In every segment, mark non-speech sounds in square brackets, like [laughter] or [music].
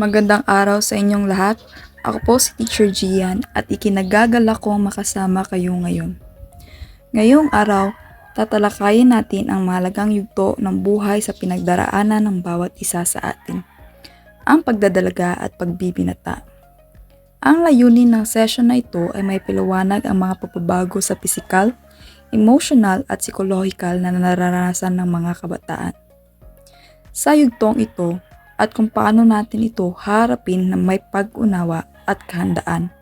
Magandang araw sa inyong lahat. Ako po si Teacher Gian at ikinagagalak kong makasama kayo ngayon. Ngayong araw, tatalakayin natin ang mahalagang yugto ng buhay sa pinagdaraanan ng bawat isa sa atin. Ang pagdadalaga at pagbibinata. Ang layunin ng session na ito ay may paliwanag ang mga pagbabago sa pisikal, emotional at psikolohikal na nararanasan ng mga kabataan. Sa yugtong ito, at kung paano natin ito harapin na may pag-unawa at kahandaan.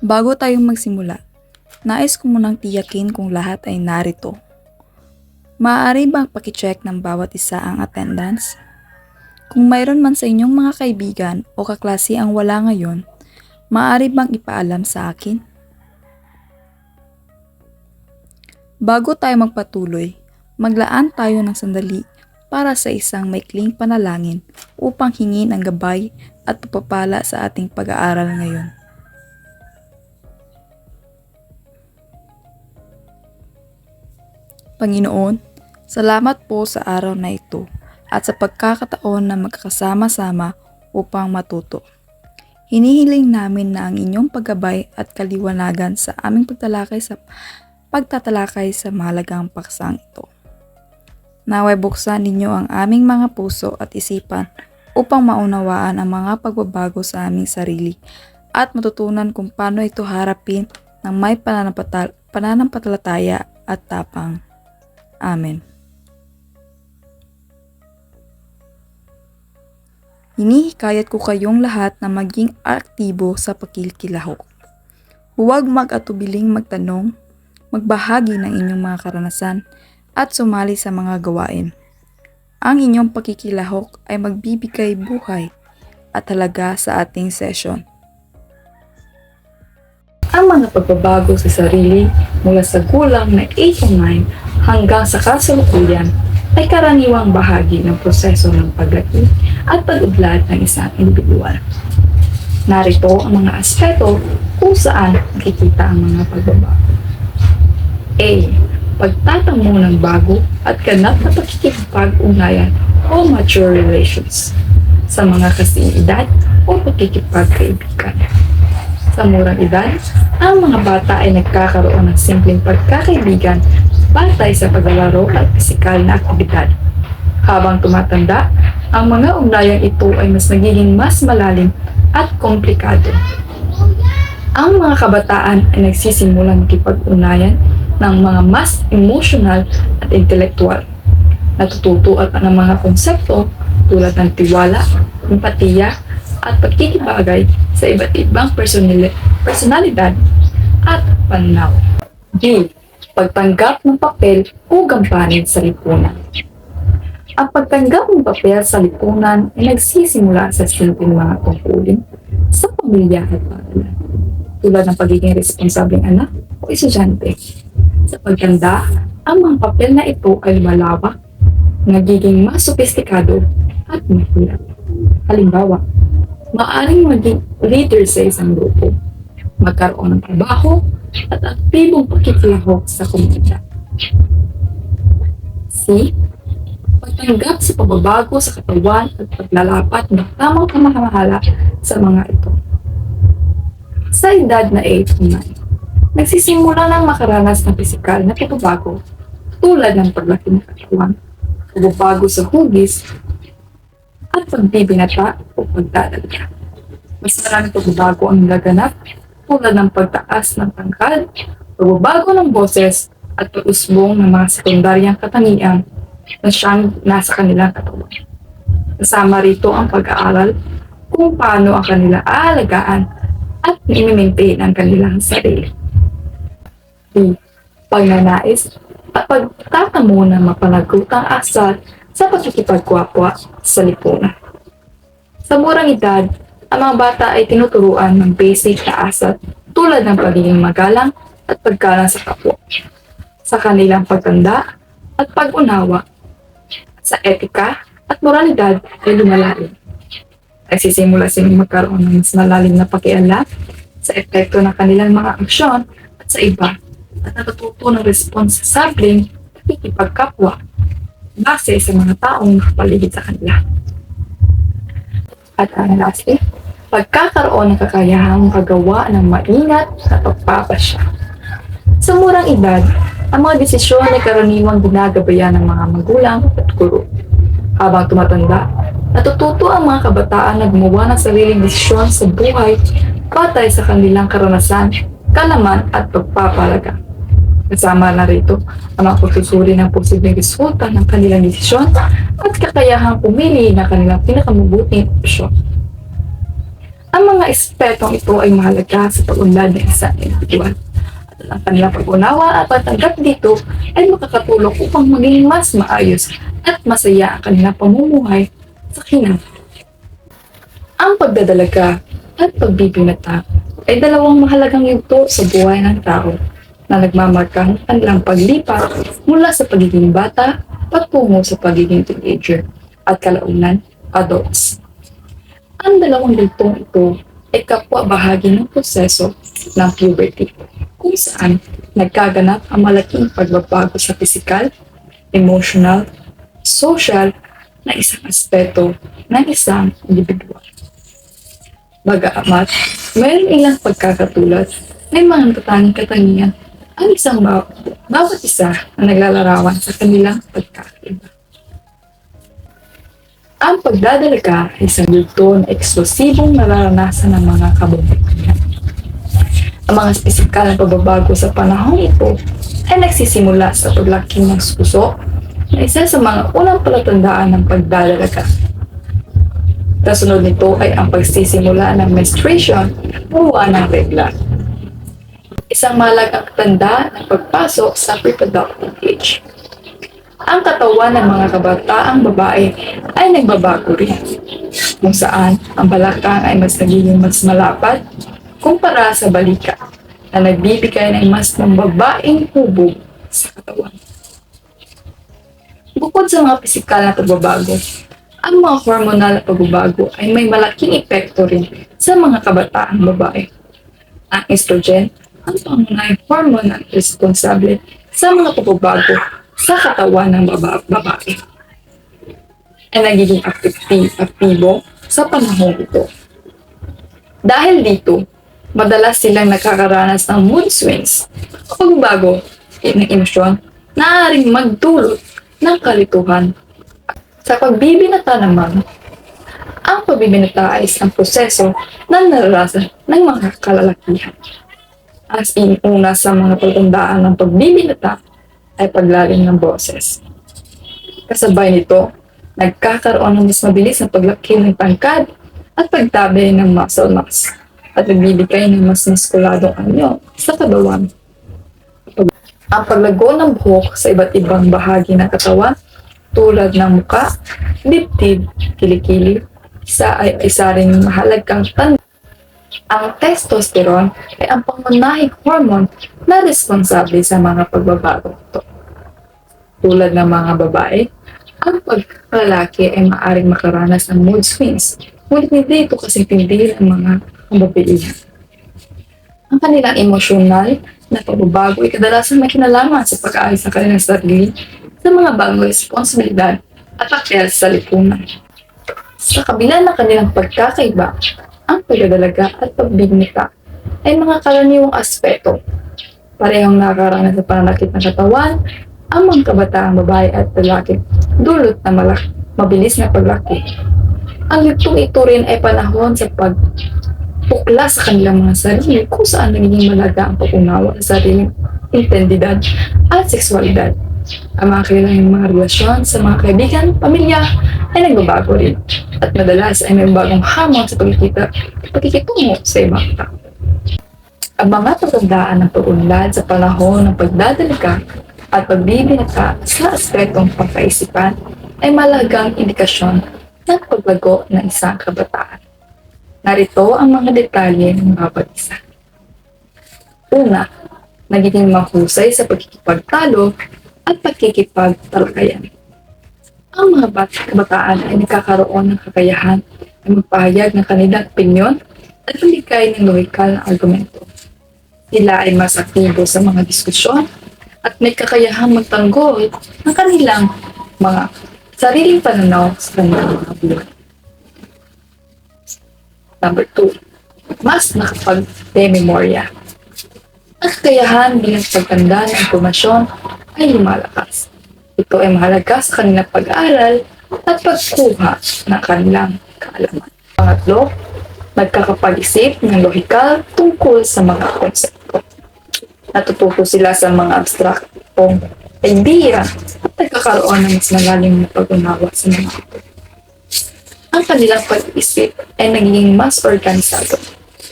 Bago tayong magsimula, nais ko munang tiyakin kung lahat ay narito. Maaari bang pakicheck ng bawat isa ang attendance? Kung mayroon man sa inyong mga kaibigan o kaklase ang wala ngayon, maaari bang ipaalam sa akin? Bago tayo magpatuloy, maglaan tayo ng sandali para sa isang maikling panalangin upang hingin ang gabay at pagpapala sa ating pag-aaral ngayon. Panginoon, salamat po sa araw na ito at sa pagkakataon na magkakasama-sama upang matuto. Hinihiling namin na ang inyong paggabay at kaliwanagan sa aming pagtalakay sa pagtatalakay sa mahalagang paksang ito. Naway buksan ninyo ang aming mga puso at isipan upang maunawaan ang mga pagbabago sa aming sarili at matutunan kung paano ito harapin ng may pananampatal- pananampalataya at tapang. Amen. Hinihikayat ko kayong lahat na maging aktibo sa pakilkilahok. Huwag mag-atubiling magtanong, magbahagi ng inyong mga karanasan, at sumali sa mga gawain. Ang inyong pakikilahok ay magbibigay buhay at halaga sa ating session. Ang mga pagbabago sa sarili mula sa gulang na 8 o 9 hanggang sa kasalukuyan ay karaniwang bahagi ng proseso ng paglaki at pag-udlad ng isang individual. Narito ang mga aspeto kung saan nakikita ang mga pagbabago. A pagtatamo ng bago at ganap na pakikipag-ugnayan o mature relations sa mga kasing edad o pakikipagkaibigan. Sa murang edad, ang mga bata ay nagkakaroon ng simpleng pagkakaibigan batay sa paglalaro at pisikal na aktibidad. Habang tumatanda, ang mga ugnayan ito ay mas nagiging mas malalim at komplikado. Ang mga kabataan ay nagsisimulang makipag-unayan ng mga mas emotional at intellectual. Natututo at ng mga konsepto tulad ng tiwala, empatiya, at pagkikibagay sa iba't ibang personali- personalidad at pananaw. D. Pagtanggap ng papel o gampanin sa lipunan. Ang pagtanggap ng papel sa lipunan ay nagsisimula sa simpleng mga tungkulin sa pamilya at paaralan, tulad ng pagiging responsableng anak o estudyante sa pagtanda, ang mga papel na ito ay malawak, nagiging mas sopistikado at mahirap. Halimbawa, maaring maging leader sa isang grupo, magkaroon ng trabaho at aktibong pakikilahok sa komunidad. C. Pagtanggap sa pagbabago sa katawan at paglalapat ng tamang pamamahala sa mga ito. Sa edad na 8 o 9, nagsisimula ng makaranas ng pisikal na pagbabago tulad ng paglaki ng katawan, pagbabago sa hugis, at pagbibinata o pagdadalga. Mas maraming pagbabago ang gaganap tulad ng pagtaas ng tangkad, pagbabago ng boses, at pag-usbong ng mga sekundaryang katangian na siyang nasa kanilang katawan. Kasama rito ang pag-aaral kung paano ang kanila aalagaan at i-maintain ang kanilang sarili. D. Pagnanais at pagtatamo ng mapanagutang asal sa pagkikipagkwapwa sa lipunan. Sa murang edad, ang mga bata ay tinuturuan ng basic na asal tulad ng pagiging magalang at paggalang sa kapwa. Sa kanilang pagtanda at pag-unawa sa etika at moralidad ay lumalalim. Nagsisimula silang magkaroon ng mas malalim na pakialam sa epekto ng kanilang mga aksyon at sa iba at natututo ng responsableng pakikipagkapwa base sa mga taong nakapaligid sa kanila. At ang lastly, pagkakaroon ng kakayahang makagawa ng maingat na pagpapasya. Sa murang edad, ang mga desisyon ay karaniwang ginagabayan ng mga magulang at guro. Habang tumatanda, natututo ang mga kabataan na gumawa ng sariling desisyon sa buhay batay sa kanilang karanasan, kalaman at pagpapalaga. Kasama na rito ang mga pagsusuri ng posibleng resulta ng kanilang desisyon at kakayahang pumili ng kanilang pinakamabuting opsyon. Ang mga espetong ito ay mahalaga sa pag-unlad ng isang individual. At ang kanilang pag-unawa at pagtanggap dito ay makakatulong upang maging mas maayos at masaya ang kanilang pamumuhay sa kinang. Ang pagdadalaga at pagbibinata ay dalawang mahalagang yugto sa buhay ng tao na nagmamarka ng kanilang paglipat mula sa pagiging bata patungo sa pagiging teenager at kalaunan adults. Ang dalawang yugtong ito ay kapwa bahagi ng proseso ng puberty kung saan nagkaganap ang malaking pagbabago sa physical, emotional, social na isang aspeto ng isang individual. Bagamat, mayroon ilang pagkakatulad, may mga natatanging katangian ang isang baw- bawat isa na naglalarawan sa kanilang pagkakaiba. Ang pagdadalaga ay isang yugto na eksklusibong nararanasan ng mga kababaihan. Ang mga espisikal na pagbabago sa panahon ito ay nagsisimula sa paglaki ng suso na isa sa mga unang palatandaan ng pagdadalaga. Kasunod nito ay ang pagsisimula ng menstruation o ng regla isang mahalagang tanda ng pagpasok sa reproductive age. Ang katawan ng mga kabataang babae ay nagbabago rin, kung saan ang balakang ay mas nagiging mas malapad kumpara sa balika na nagbibigay ng mas mababaing hubog sa katawan. Bukod sa mga pisikal na pagbabago, ang mga hormonal na pagbabago ay may malaking epekto rin sa mga kabataang babae. Ang estrogen ang pangunahing hormone na responsable sa mga pagbabago sa katawan ng baba- babae ay nagiging aktivi- aktibo sa panahon ito. Dahil dito, madalas silang nakakaranas ng mood swings o pagbabago ng emosyon na maaaring magdulot ng kalituhan. Sa pagbibinata naman, ang pagbibinata ay isang proseso na naranasan ng mga kalalakihan. As in, una sa mga pagtandaan ng pagbibinata ay paglalim ng boses. Kasabay nito, nagkakaroon ng mas mabilis na paglaki ng tangkad at pagtabi ng muscle mass at nagbibigay ng mas muskuladong anyo sa katawan. Ang paglago ng buhok sa iba't ibang bahagi ng katawan tulad ng muka, dibdib, kilikili, isa ay isa ring mahalagang tanda ang testosterone ay ang pangunahing hormone na responsable sa mga pagbabago ito. Tulad ng mga babae, ang paglalaki ay maaaring makaranas ng mood swings, ngunit hindi ito kasi tindi ang mga kababaihan. Ang kanilang emosyonal na pagbabago ay kadalasan may kinalaman sa pag-aayos ng kanilang sarili sa mga bagong responsibilidad at papel sa lipunan. Sa kabila ng kanilang pagkakaiba, ang pagdadalaga at pagbibigmita ay mga karaniwang aspeto. Parehong nakakaranas sa pananakit ng katawan, ang mga kabataang babae at lalaki dulot na malak mabilis na paglaki. Ang yugtong ito rin ay panahon sa pag pukla sa kanilang mga sarili kung saan nagiging malaga ang pag-unawa sa sariling intendidad at seksualidad. Ang mga kailangang mga relasyon sa mga kaibigan, pamilya ay nagbabago rin at madalas ay may bagong hamon sa pagkikita pagkikitungo sa ibang tao. Ang mga pagtandaan ng pag-unlad sa panahon ng pagdadalaga at pagbibinata sa aspetong pagkaisipan ay malagang indikasyon ng paglago ng isang kabataan. Narito ang mga detalye ng bawat isa. Una, nagiging mahusay sa pagkikipagtalo at pagkikipagtalakayan. Ang mga bat- kabataan ay nagkakaroon ng kakayahan na magpahayag ng kanilang opinyon at maligay ng lohikal na argumento. Sila ay mas aktibo sa mga diskusyon at may kakayahang magtanggol ng kanilang mga sariling pananaw sa kanilang mga buhay. Number two, mas nakapag-dememorya. Ang kakayahan bilang pagtanda ng impormasyon ay lumalakas. Ito ay mahalaga sa kanilang pag-aaral at pagkuha ng kanilang kaalaman. Pangatlo, nagkakapag-isip ng lohikal tungkol sa mga konsepto. Natututo sila sa mga abstraktong idea at nagkakaroon ng mas malalim na pag-unawa sa mga ito. Ang kanilang pag-isip ay naging mas organisado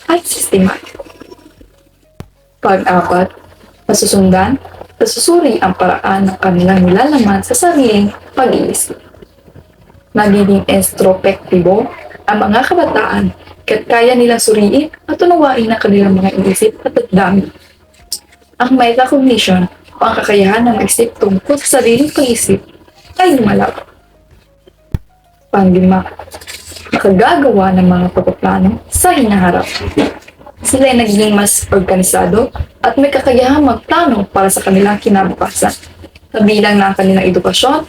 at sistematiko. Pag-apat, nasusundan, nasusuri ang paraan ng kanilang nilalaman sa sariling pag-iisip. Nagiging introspektibo ang mga kabataan kaya't kaya nilang suriin at unawain ang kanilang mga inisip at damdamin. Ang metacognition o ang kakayahan ng mag-isip tungkol sa sariling pag-isip ay lumalab. Panglima, nakagagawa ng mga pagpaplano sa hinaharap. Sila ay nagiging mas organisado at may kakayahang magplano para sa kanilang kinabukasan, kabilang na ang kanilang edukasyon,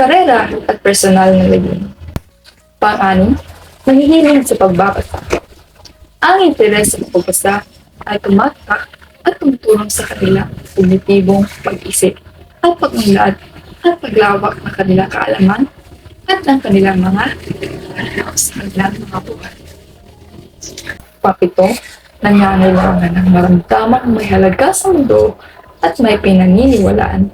karera at personal na layunin. Pang-anim, nahihiling sa pagbabasa. Ang interes sa pagbabasa ay tumatak at tumutulong sa kanila kognitibong pag-isip at pagmunlad at paglawak ng kanilang kaalaman at ng kanilang mga sa kanilang mga buhay. Papito, nangangailangan ng maramdamang may halaga sa mundo at may pinaniniwalaan.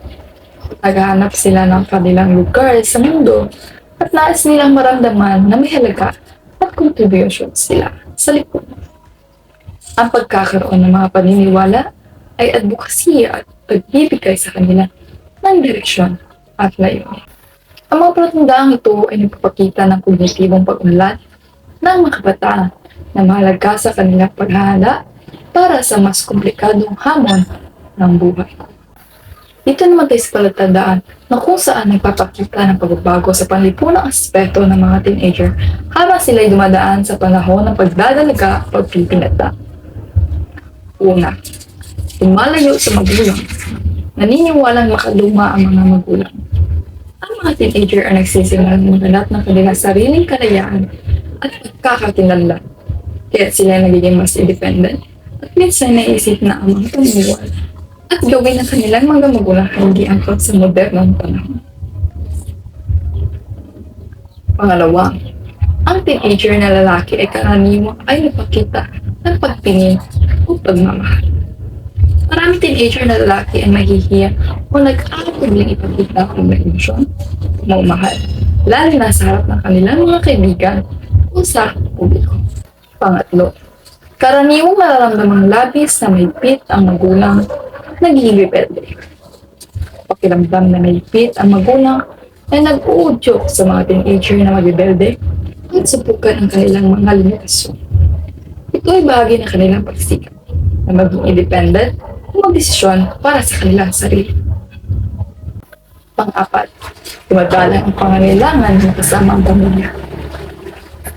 Naghahanap sila ng kanilang lugar sa mundo at nais nilang maramdaman na may halaga at contribution sila sa lipunan. Ang pagkakaroon ng mga paniniwala ay advocacy at pagbibigay sa kanila ng direksyon at layunin. Ang mga palatandaan ito ay nagpapakita ng kognitibong pag-unlad ng mga kabataan na mahalaga sa kanilang paghahanda para sa mas komplikadong hamon ng buhay. Dito naman tayo sa palatandaan na kung saan nagpapakita ng pagbabago sa panlipunang aspeto ng mga teenager habang sila'y dumadaan sa panahon ng pagdadalaga at pagpipinata. Una, lumalayo sa magulang. Naniniwalang makaluma ang mga magulang. Ang mga teenager ay nagsisimulang maghanap ng kanilang sariling kalayaan at pagkakakinlanlan. Kaya sila nagiging mas independent at minsan naisip na ang mga paniniwala at gawin ng kanilang mga magulang hindi angkot sa modernong panahon. Pangalawa, ang teenager na lalaki ay karaniwang ay nagpakita ng pagpingin o pagmamahal. Marami teenager na lalaki ay mahihiya o nag-aakabling ipakita ang may emosyon, magmahal, lalo na sa harap ng kanilang mga kaibigan o sa publiko. Pangatlo, karaniwang nararamdamang labis na may pit ang magulang nagiging rebelde. Pakiramdam na may pit ang magulang ay nag-uudyok sa mga teenager na magbebelde at subukan ang kanilang mga limitasyon. Ito ay bahagi ng kanilang pagsikap na maging independent magdesisyon para sa kanilang sarili. Pang-apat, dumadalang ang pangangailangan ng kasama ang pamilya.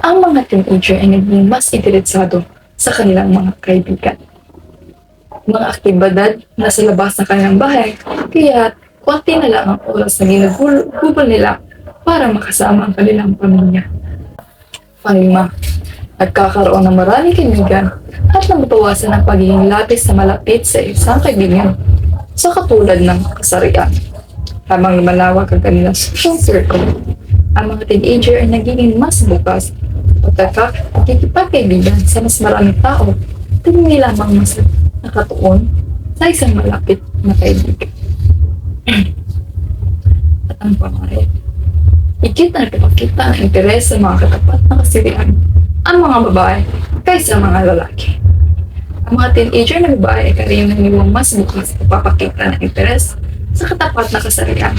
Ang mga teenager ay naging mas interesado sa kanilang mga kaibigan. Mga aktibidad na sa labas ng kanilang bahay, kaya konti na lang ang oras na ginagubol nila para makasama ang kanilang pamilya. Panglima, nagkakaroon ng maraming kaibigan at nababawasan ang pagiging labis na malapit sa isang kaibigan sa katulad ng kasarian. Habang lumalawak ang kanilang social circle, ang mga teenager ay nagiging mas bukas at nakikipagkaibigan sa mas maraming tao at lamang mas nakatuon sa isang malapit na kaibigan. [clears throat] at ang pangalit, Ikit na nagpapakita ng interes sa mga katapat na kasirian ang mga babae kaysa mga lalaki. Ang mga teenager na babae ay karaniwang mas bukas papakita ng interes sa katapat na kasarian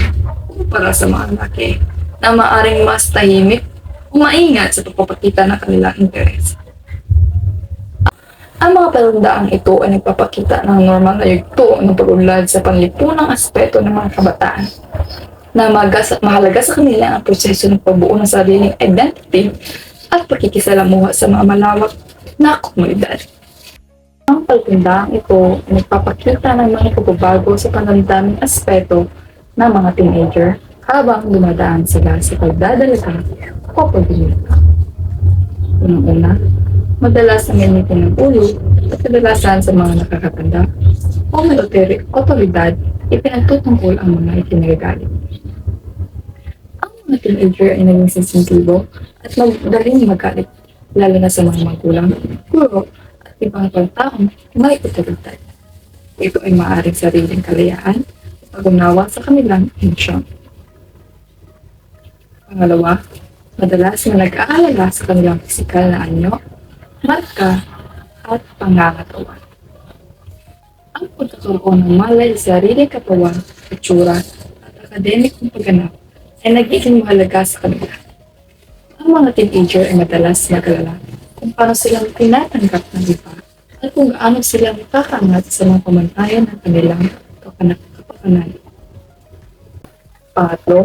kumpara sa mga lalaki na maaring mas tahimik o maingat sa pagpapakita ng kanilang interes. Ang mga palandaang ito ay nagpapakita ng normal na yugto ng pag-unlad sa panlipunang aspeto ng mga kabataan na magas mahalaga sa kanila ang proseso ng pagbuo ng sariling identity at pakikisalamuha sa mga malawak na komunidad. Ang pagtindaang ito ay nagpapakita ng mga pagbabago sa panandaming aspeto ng mga teenager habang dumadaan sila sa pagdadalaga o pagbibigay. Unang-una, madalas nangyayaritin ng ulo at kadalasan sa mga nakakatanda o may otori- otoridad ipinagtutungkol ang mga itinagagalit. Mga teenager ay naging sensitibo at madaling magalit, lalo na sa mga magulang, guro, at ibang pagtaong may otoridad. Ito ay maaaring sariling kalayaan at pag-unawa sa kanilang emosyon. Pangalawa, madalas na nag-aalala sa kanilang pisikal na anyo, marka, at pangangatawan. Ang pagkakaroon ng malay sa sariling katawan, itsura, at akademikong pagganap ay nagiging mahalaga sa kanila. Ang mga teenager ay madalas mag-alala kung paano silang tinatanggap ng iba at kung gaano sila nakakaangat sa mga pamantayan ng kanilang kapakanan. Pangatlo,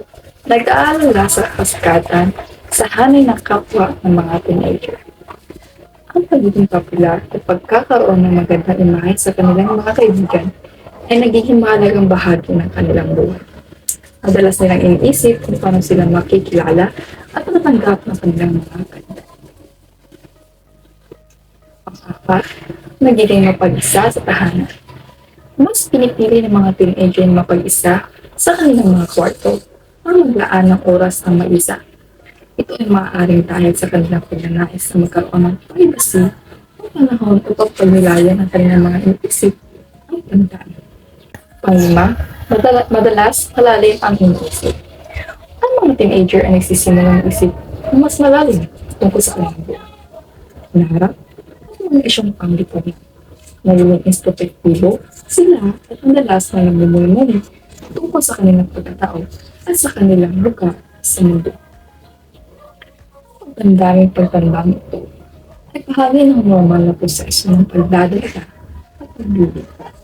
nag-aalala sa kasikatan sa hanay ng kapwa ng mga teenager. Ang pagiging popular at pagkakaroon ng magandang imahe sa kanilang mga kaibigan ay nagiging mahalagang bahagi ng kanilang buhay. Madalas nilang iniisip kung paano sila makikilala at matanggap ng kanilang mga kaibigan. Pang-apat, nagiging mapag-isa sa tahanan. Mas pinipili ng mga teenager na mapag-isa sa kanilang mga kwarto ang maglaan ng oras ng mag-isa. Ito ay maaaring dahil sa kanilang pagnanais na magkaroon ng privacy o panahon upang pagnilayan ang kanilang mga iniisip ang tandaan. Panglima, madala- madalas malalim ang iniisip. Ang mga teenager ay nagsisimulang isip na mas malalim tungkol sa kanilang buhay. Naharap ang mga isyong panglipunan. Nagiging introspektibo sila at madalas na nagmumuni tungkol sa kanilang pagkatao at sa kanilang lugar sa mundo. Ang daming pagtandang ito ay bahagi ng normal na proseso ng pagdadalaga at paglilipat.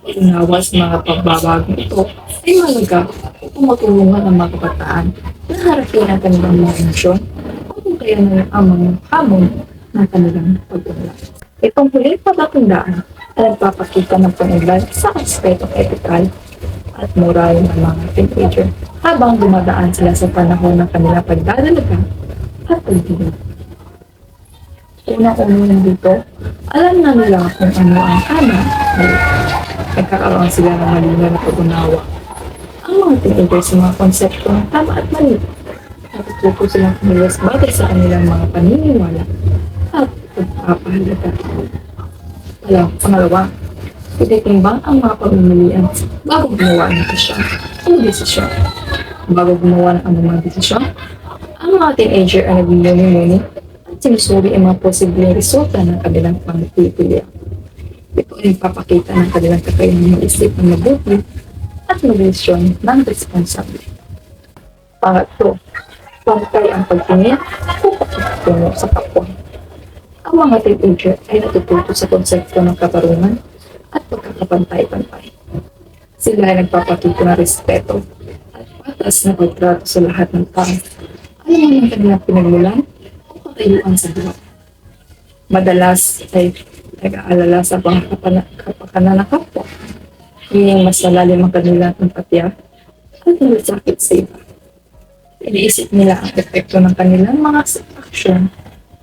Ang unawa sa mga pagbabagong ito ay malaga upang matulungan ang mga kabataan na harapin ang kanilang mga emosyon kung kaya na ang mga hamon ng kanilang pag-unlad. Itong huling palatandaan ay nagpapakita ng panunlad sa aspetong etikal at moral ng mga teenager habang dumadaan sila sa panahon ng kanilang pagdadalaga at pagdinig. Unang-una dito, alam na nila kung ano ang tama. Nagkakaroon sila ng malinaw na pag-unawa. Ang mga teenager sa mga konsepto ng tama at mali. Natututo silang kumilos batay sa kanilang mga paniniwala at pagpapahalaga. Alam, pangalawa, Ititimbang ang mga pamimilian bago gumawa ng desisyon. Ang desisyon. Bago gumawa ng anumang desisyon, ang mga teenager ay nagmumuni-muni sinusuri ang mga posibleng resulta ng kanilang pangpipilian. Ito ay nagpapakita ng kanilang kakayahan mag-isip ng mabuti at mag-desisyon ng responsable. Pangatlo, pantay ang pagtingin o pagtutungo sa kapwa. Ang mga teenager ay natututo sa konsepto ng katarungan at pagkakapantay-pantay. Sila ay nagpapakita ng respeto at patas na pagtrato sa lahat ng tao. Ano man ang kanilang pinagmulan o katayuan sa buhay. Madalas ay nag-aalala sa pangkapana- kapakanan ng kapwa. Meaning mas malalim ang kanilang empatya at nalasakit sa iba. Iniisip nila ang epekto ng kanilang mga aksyon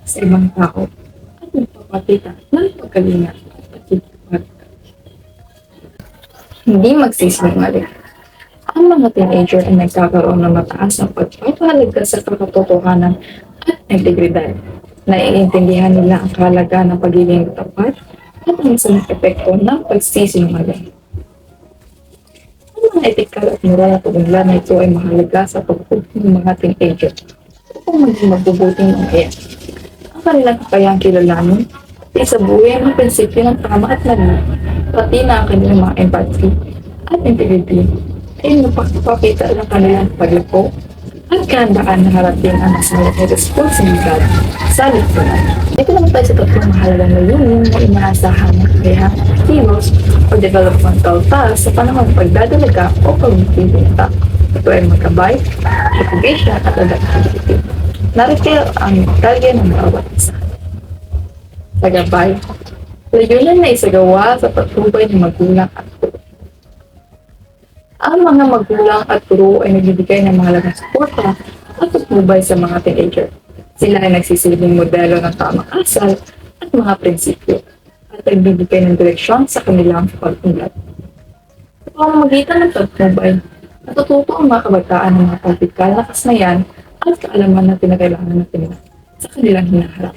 sa ibang tao at nagpapakita ng pagkalinga at pagkikipag hindi magsisinungaling. Ang mga teenager ay nagkakaroon ng mataas na pagpapahalaga sa katotohanan at integridad. Naiintindihan nila ang kahalagaan ng pagiging tapat at ang isang epekto ng pagsisinungaling. Ang mga etikal at moral na pagunla na ito ay mahalaga sa pagpupo ng mga teenager upang maging mabubuting ng kaya. Ang kanilang kakayang kilalanin ay sa buhay prinsipyo ng tama at mali, pati na ang kanilang mga empathy at integrity ay napakapakita ng kanilang paglapo at kahandaan na harapin ang mas malaking responsibilidad sa lipunan. Ito naman tayo sa tatlong mahalagang layunin na inaasahan ng kayahang heroes o developmental tasks sa panahon ng pagdadalaga o pagpipinta. Ito ay magkabay, education at adaptability. Narito ang detalye ng bawat isa. Tagabay. Layunan na isagawa sa patubay ng magulang at guro. Ang mga magulang at guro ay nagbibigay ng mga lagang suporta at patnubay sa mga teenager. Sila ay nagsisilbing modelo ng tamang asal at mga prinsipyo at nagbibigay ng direksyon sa kanilang pag-unlad. Sa pamamagitan ng pagtubay, natututo ang mga kabataan ng mga praktikal na kasnayan at kaalaman na pinakailangan natin nila sa kanilang hinaharap.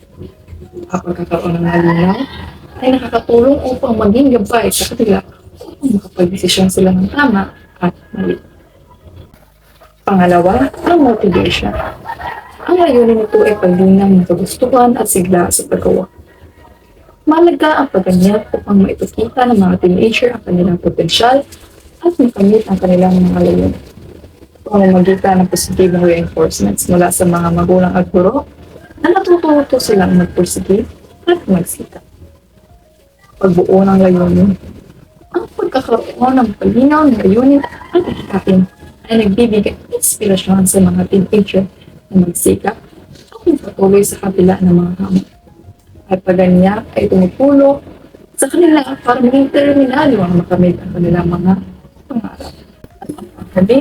Ang pagkakaroon ng malinaw ay nakakatulong upang maging gabay sa kanila upang makapag-desisyon sila ng tama at mali. Pangalawa, ang motivation. Ang layunin nito ay paglinang ng kagustuhan at sigla sa paggawa. Malaga ang pagganyak upang maipakita ng mga teenager ang kanilang potensyal at makamit ang kanilang mga layunin. Pamamagitan ng positibong reinforcements mula sa mga magulang at guro na natututo silang magpursige at magsikap. Pagbuo ng layunin. Ang pagkakaroon ng palinaw ng layunin at ikapin ay nagbibigay inspirasyon sa mga teenager na magsikap at magpatuloy sa kabila ng mga hamon. At paganyak ay tumutulong sa kanila para maging terminado ang makamit ang kanilang mga pangarap. At ang pangkali,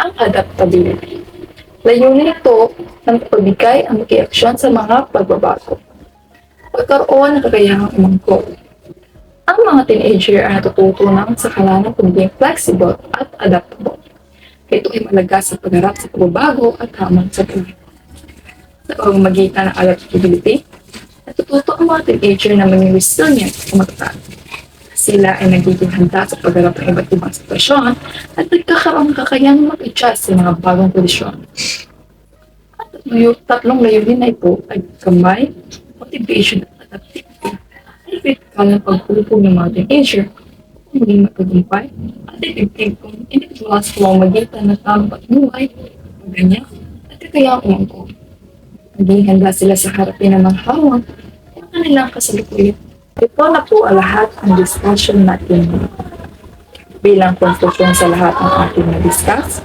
ang adaptability. Layunin ito ng pagbigay ang makiaksyon sa mga pagbabago. Pagkaroon ng kakayahang umangkot. Ang mga teenager ay natututunan sa kalanan pagiging flexible at adaptable. Ito ay malaga sa pagharap sa pagbabago at hamon sa buhay. Sa pamamagitan ng adaptability, natututo ang mga teenager na maging resilient at matatag. Sila ay nagiging handa sa pagharap ng iba't ibang sitwasyon at nagkakaroon ng kakayang mag-adjust sa mga bagong kondisyon. At yung tatlong layunin na ito ay kamay, motivation at adaptivity ay ng pagpupog ng mga teenager upang maging matagumpay at effective kung individual sa pamamagitan ng tamang patnuhay, pagganyak at kakayang umangko. Maging handa sila sa harapin ng mga hamon ng kanilang kasalukuyan. Ito na po ang lahat ang discussion natin bilang konklusyon sa lahat ng ating na-discuss.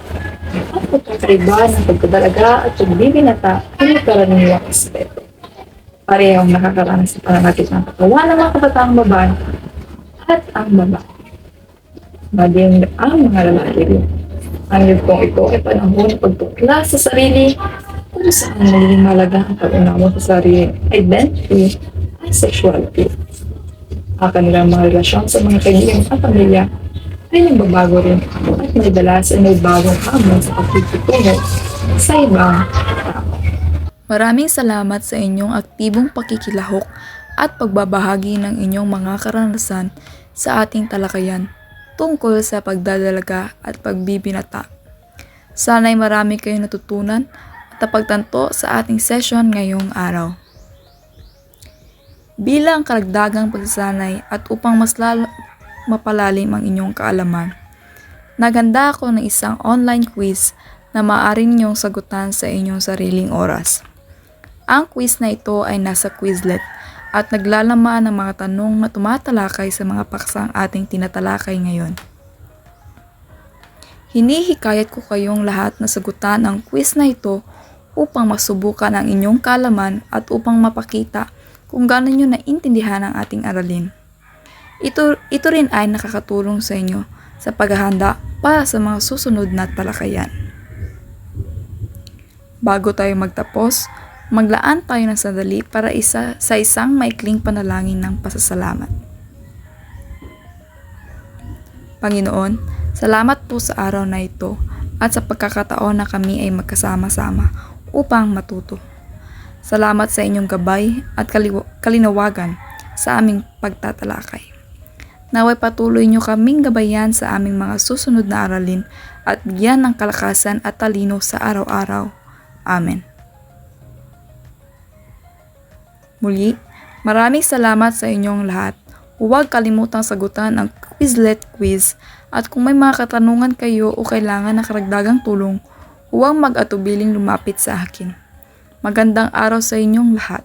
Ang pagkakaiba ng pagkadalaga at pagbibinata may karaniwang aspeto. Parehong nakakaranas sa pananakit ng katawan ng mga kabataang babae at ang babae. Maging ang mga lalaki rin. Ang yugtong ito ay panahon ng pagtukla sa sarili kung saan naging malaga ang pag-unawa sa sarili identity at sexuality. Ang kanilang mga relasyon sa mga kaibigan at pamilya ay nagbabago rin at may dalas ay may bagong hamon sa pagkikitungo sa ibang. Maraming salamat sa inyong aktibong pakikilahok at pagbabahagi ng inyong mga karanasan sa ating talakayan tungkol sa pagdadalaga at pagbibinata. Sana'y marami kayong natutunan at napagtanto sa ating session ngayong araw. Bilang karagdagang pagsasanay at upang mas lalo mapalalim ang inyong kaalaman, naganda ako ng isang online quiz na maaari ninyong sagutan sa inyong sariling oras. Ang quiz na ito ay nasa Quizlet at naglalaman ng mga tanong na tumatalakay sa mga paksang ating tinatalakay ngayon. Hinihikayat ko kayong lahat na sagutan ang quiz na ito upang masubukan ang inyong kalaman at upang mapakita kung gaano nyo naintindihan ang ating aralin. Ito, ito rin ay nakakatulong sa inyo sa paghahanda para sa mga susunod na talakayan. Bago tayo magtapos, maglaan tayo ng sandali para isa sa isang maikling panalangin ng pasasalamat. Panginoon, salamat po sa araw na ito at sa pagkakataon na kami ay magkasama-sama upang matuto. Salamat sa inyong gabay at kalinawagan sa aming pagtatalakay. Naway patuloy niyo kaming gabayan sa aming mga susunod na aralin at bigyan ng kalakasan at talino sa araw-araw. Amen. Muli, maraming salamat sa inyong lahat. Huwag kalimutang sagutan ang Quizlet quiz at kung may mga katanungan kayo o kailangan ng karagdagang tulong, huwag mag-atubiling lumapit sa akin. Magandang araw sa inyong lahat.